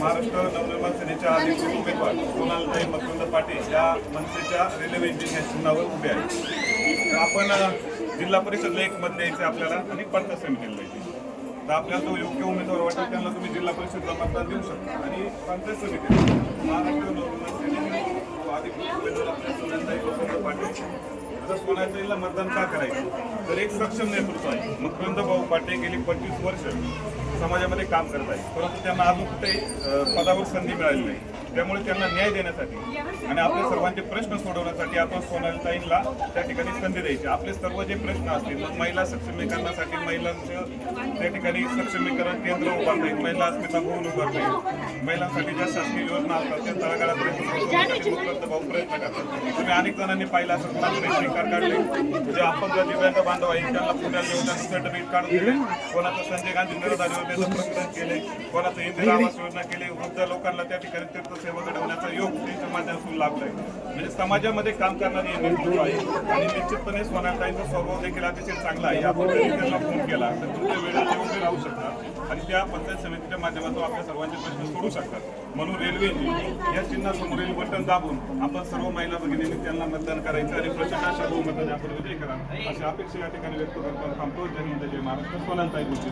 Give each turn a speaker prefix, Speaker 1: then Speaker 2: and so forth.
Speaker 1: महाराष्ट्र नवनिर्माण सेनेच्या अधिकृत उमेदवार सोनालताई मकरंद पाटील या मनसेच्या रेल्वे इंजिन या चिन्हावर उभे आहेत. तर आपण जिल्हा परिषदला एक मत द्यायचं आपल्याला आणि पंचायत केलं आहे तर आपल्याला जो योग्य उमेदवार वाटेल त्यांना तुम्ही जिल्हा परिषदला मतदान देऊ शकता आणि पंचायत समिती महाराष्ट्र नवनिर्माण सेनेचे अधिकृत उमेदवार आपल्या सोनालताई मकरंद पाटील आता सोनालीला मतदान का करायचं? तर एक सक्षम नेतृत्व आहे. मकरंद भाऊ पाटे गेली पंचवीस वर्ष समाजामध्ये काम करत आहे परंतु त्यांना अजून कुठेही पदावर संधी मिळाली नाही. त्यामुळे त्यांना न्याय देण्यासाठी आणि आपले सर्वांचे प्रश्न सोडवण्यासाठी आपण सोनालताईंना त्या ठिकाणी संधी द्यायची. आपले सर्व जे प्रश्न असतील मग महिला सक्षमीकरणासाठी महिलांचं त्या ठिकाणी सक्षमीकरण केंद्र उभारता येईल महिला अस्मिता भवन उभारता येईल. महिलांसाठी ज्या शासकीय योजना असतात त्या तळागाळापर्यंत पोहोचवण्यासाठी मुख्यमंत्री भाऊ प्रयत्न करतात तुम्ही अनेक जणांनी पाहिलं असं कुणाला रेशन कार्ड काढले. म्हणजे जे अपंग दिव्यांग बांधव आहे त्यांना पुण्यात येऊन त्यांचं सर्टिफिकेट काढून दिले. कोणाचं संजय गांधी निराधार योजनेचं प्रकरण केले. कोणाचं इंदिरा आवास योजना केली. वृद्ध लोकांना त्या ठिकाणी तीर्थसेवा घडवण्याचा योग त्यांच्या माध्यमातून लाभलाय. म्हणजे समाजामध्ये काम करणारी नेतृत्व आहे. आणि निश्चितपणे सोनाताईंचा स्वभाव देखील अतिशय चांगला आहे. आपण जरी त्यांना फोन केला तर तुमच्या वेळेला ते उभे राहू शकतात. आणि त्या पंचायत समितीच्या माध्यमातून आपल्या सर्वांचे प्रश्न सोडू शकतात. म्हणून रेल्वे या चिन्हासमोरील बटन दाबून आपण सर्व महिला भगिनींनी त्यांना मतदान करायचं आणि प्रचंड अशा बहुमताने आपण विजय करा अशी अपेक्षा या ठिकाणी व्यक्त करतो थांबतो. जय हिंद जय महाराष्ट्र. सोनंताई गोष्टी.